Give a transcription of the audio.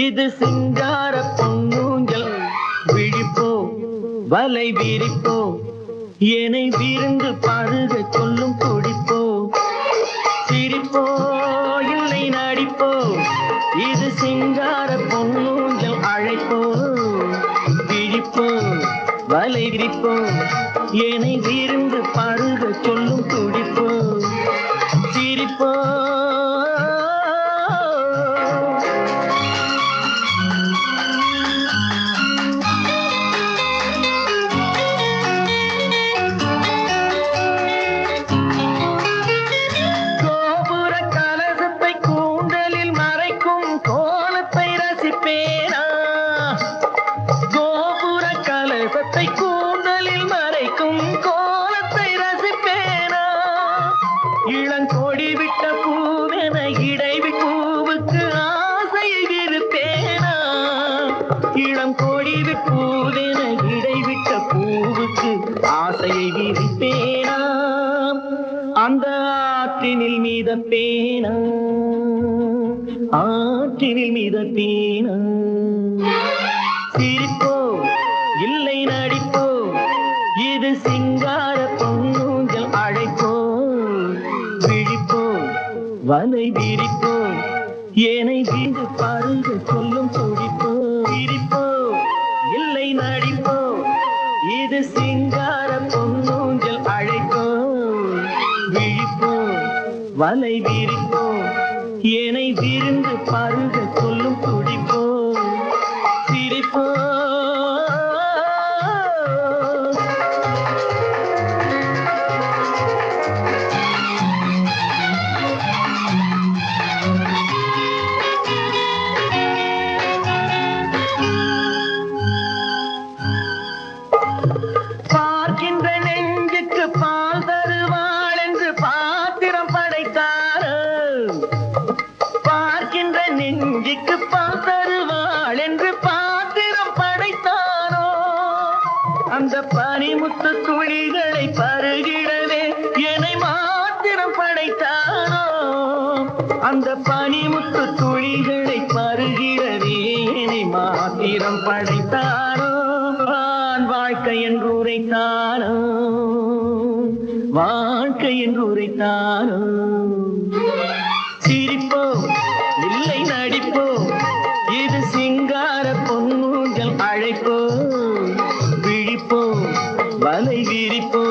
இது சிங்கார பொன்னூஞ்சல். விழிப்போ வலை விரிப்போ என்னை விருந்து பருக சொல்லும் குடிப்போ சிரிப்போ இல்லை நடிப்போ இது சிங்கார பொன்னூஞ்சல் அழைப்போ. விழிப்போ வலை விரிப்போ என்னை விருந்து பருக சொல்லும் குடிப்போ சிரிப்போ மறைக்கும் கோலத்தை ரசிப்பேனா? இளங்கோடி விட்ட பூவென இடைவி பூவுக்கு ஆசை விருப்பேனா இளங்கோடி கொடி பூவென இடைவிட்ட பூவுக்கு ஆசையை விரிப்பேனா அந்த ஆற்றினில் மீதப்பேனா? ஆற்றினில் மீதப்பேனா? வார பொன்னூஞ்சல் அழைப்போம் விழிப்போம் வனை விரிப்போம் ஏனை வீடு பருக சொல்லும் துடிப்போம் விரிப்போம் இல்லை நடிப்போம் இது சிங்கார பொன்னூஞ்சல் அழைப்போம் விழிப்போம் வலை விரிப்போம் ஏனை விருந்து பருக சொல்லும் அந்த பனிமுத்து துளிகளை பருகிடவே என்னை மாத்திரம் படைத்தாரோ அந்த பனிமுத்து துளிகளை பருகிடவே என்னை மாத்திரம் படைத்தானோ? நான் வாழ்க்கை என்று உரைத்தாரோ வாழ்க்கை என்று உரைத்தாரோ பொன்னூஞ்சல்